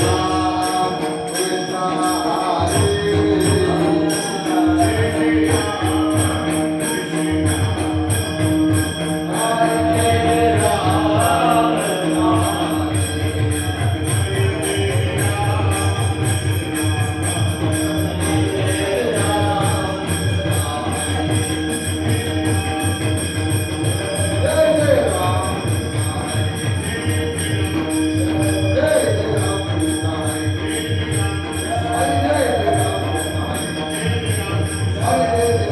Lord. Amém.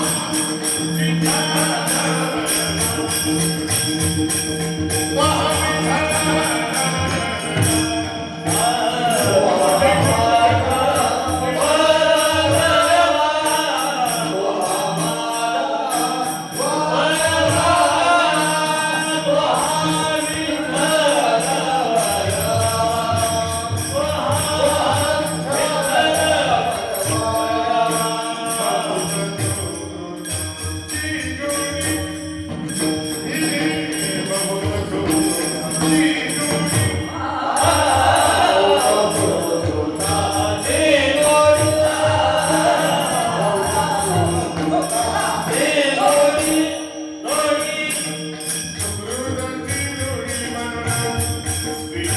Thank you.